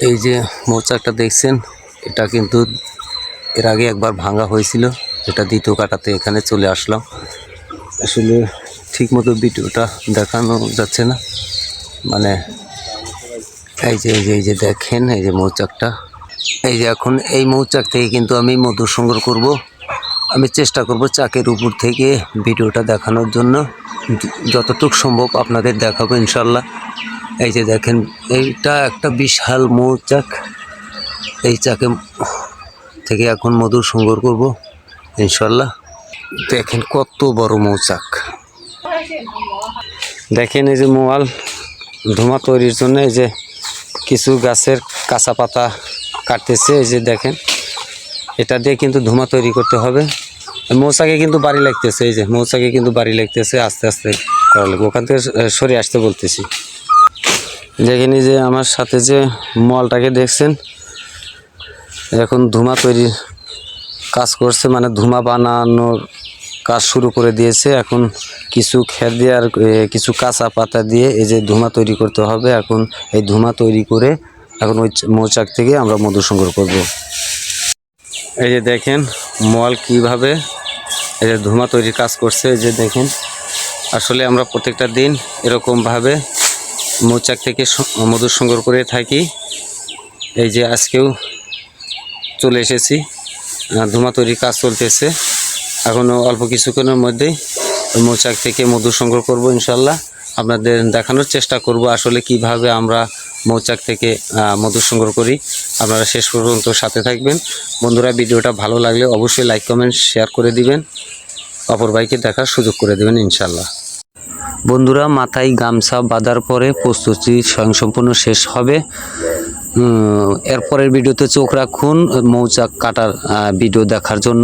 এই যে মৌচাকটা দেখছেন, এটা কিন্তু এর আগে একবার ভাঙা হয়েছিল। এটা দ্বিতীয় কাটাতে এখানে চলে আসলাম। আসলে ঠিকমতো ভিডিওটা দেখানো যাচ্ছে না। মানে এই যে এই যে এই যে দেখেন, এই যে মৌচাকটা এই যে এখন এই মৌচাক থেকে কিন্তু আমি মধু সংগ্রহ করব। আমি চেষ্টা করব চাকের উপর থেকে ভিডিওটা দেখানোর জন্য। যতটুক সম্ভব আপনাদের দেখাবো ইনশাল্লাহ। এই যে দেখেন, এইটা একটা বিশাল মৌচাক এই চাকে থেকে এখন মধু সংগ্রহ করব, ইনশাল্লাহ। দেখেন কত বড় মৌচাক দেখেন এই যে মোয়াল, ধোঁয়া তৈরির জন্য এই যে কিছু গাছের কাঁচা পাতা কাটতেছে, এই যে দেখেন। এটা দিয়ে কিন্তু ধোঁয়া তৈরি করতে হবে। মৌচাকে কিন্তু বাড়ি লাগতেছে, এই যে মৌচাকে কিন্তু বাড়ি লাগতেছে, আস্তে আস্তে করা লাগবে। ওখান থেকে সরে আসতে বলতেছি। দেখেন যে আমার সাথে যে মলটাকে দেখছেন, এখন ধুমা তৈরি কাজ করছে মানে ধুমা বানানোর কাজ শুরু করে দিয়েছে। এখন কিছু খের দিয়ে আর কিছু কাঁচা পাতা দিয়ে এই যে ধুমা তৈরি করতে হবে। এখন এই ধুমা তৈরি করে এখন ওই মৌচাক থেকে আমরা মধু সংগ্রহ করব। এই যে দেখেন মল কীভাবে এই যে ধুমা তৈরির কাজ করছে। এই যে দেখেন, আসলে আমরা প্রত্যেকটা দিন এরকমভাবে মৌচাক থেকে মধু সংগ্রহ করে থাকি। এই যে আজকেও চলে এসেছি। ধুমা তৈরির কাজ চলতেছে। এখনও অল্প কিছুক্ষণের মধ্যেই মৌচাক থেকে মধু সংগ্রহ করব ইনশাল্লাহ। আপনাদের দেখানোর চেষ্টা করব আসলে কীভাবে আমরা মৌচাক থেকে মধু সংগ্রহ করি। আপনারা শেষ পর্যন্ত সাথে থাকবেন। বন্ধুরা, ভিডিওটা ভালো লাগলে অবশ্যই লাইক, কমেন্ট, শেয়ার করে দিবেন। অপর ভাইকে দেখার সুযোগ করে দেবেন ইনশাল্লাহ। বন্ধুরা, মাথায় গামছা বাঁধার পরে প্রস্তুতি স্বয়ংসম্পূর্ণ শেষ হবে। এরপরের ভিডিওতে চোখ রাখুন, মৌচাক কাটার ভিডিও দেখার জন্য।